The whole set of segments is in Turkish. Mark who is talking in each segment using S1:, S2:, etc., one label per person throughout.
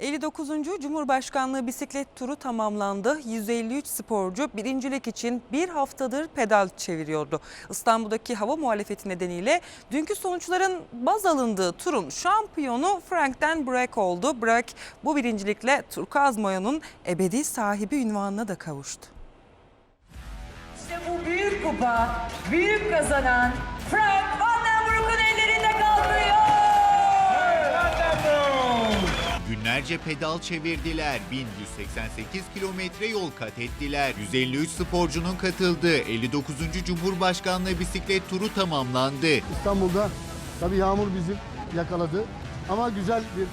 S1: 59. Cumhurbaşkanlığı bisiklet turu tamamlandı. 153 sporcu birincilik için bir haftadır pedal çeviriyordu. İstanbul'daki hava muhalefeti nedeniyle dünkü sonuçların baz alındığı turun şampiyonu Frank Den Broek oldu. Broek bu birincilikle turkuaz mayonun ebedi sahibi ünvanına da kavuştu.
S2: İşte bu büyük kupa, büyük kazanan Frank
S3: Günlerce pedal çevirdiler, 1188 kilometre yol kat ettiler. 153 sporcunun katıldığı 59. Cumhurbaşkanlığı bisiklet turu tamamlandı.
S4: İstanbul'da tabii yağmur bizi yakaladı. Ama güzel bir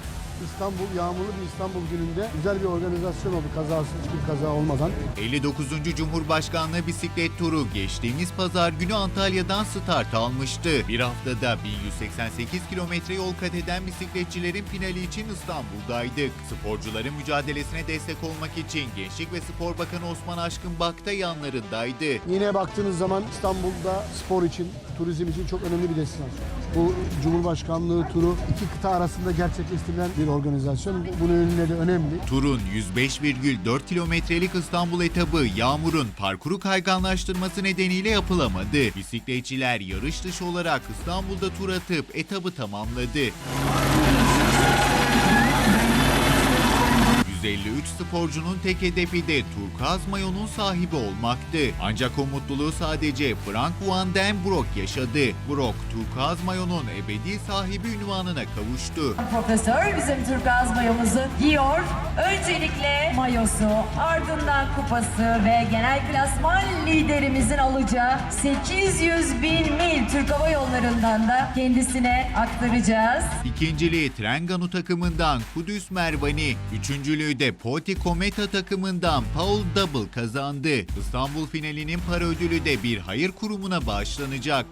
S4: İstanbul, yağmurlu bir İstanbul gününde güzel bir organizasyon oldu kazasız hiçbir kaza olmadan.
S3: 59. Cumhurbaşkanlığı bisiklet turu geçtiğimiz pazar günü Antalya'dan start almıştı. Bir haftada 1188 kilometre yol kat eden bisikletçilerin finali için İstanbul'daydık. Sporcuların mücadelesine destek olmak için Gençlik ve Spor Bakanı Osman Aşkın Bak da yanlarındaydı.
S4: Yine baktığınız zaman İstanbul'da spor için, turizm için çok önemli bir destinasyon. Bu Cumhurbaşkanlığı turu iki kıta arasında gerçekleştirilen bir organizasyon. Bu- Bunun de önemli.
S3: Turun 105,4 kilometrelik İstanbul etabı yağmurun parkuru kayganlaştırması nedeniyle yapılamadı. Bisikletçiler yarış dışı olarak İstanbul'da tur atıp etabı tamamladı. 153 sporcunun tek hedefi de turkuaz mayonun sahibi olmaktı. Ancak o mutluluğu sadece Frank Van den Broek yaşadı. Broek, turkuaz mayonun ebedi sahibi ünvanına kavuştu.
S2: Profesör bizim turkuaz mayomuzu giyiyor. Öncelikle mayosu, ardından kupası ve genel klasman liderimizin alacağı 800 bin Türk Hava Yolları'ndan da kendisine aktaracağız.
S3: İkinciliği Trenganu takımından Kudüs Mervani, üçüncülüğü de Poti Kometa takımından Paul Double kazandı. İstanbul finalinin para ödülü de bir hayır kurumuna bağışlanacak.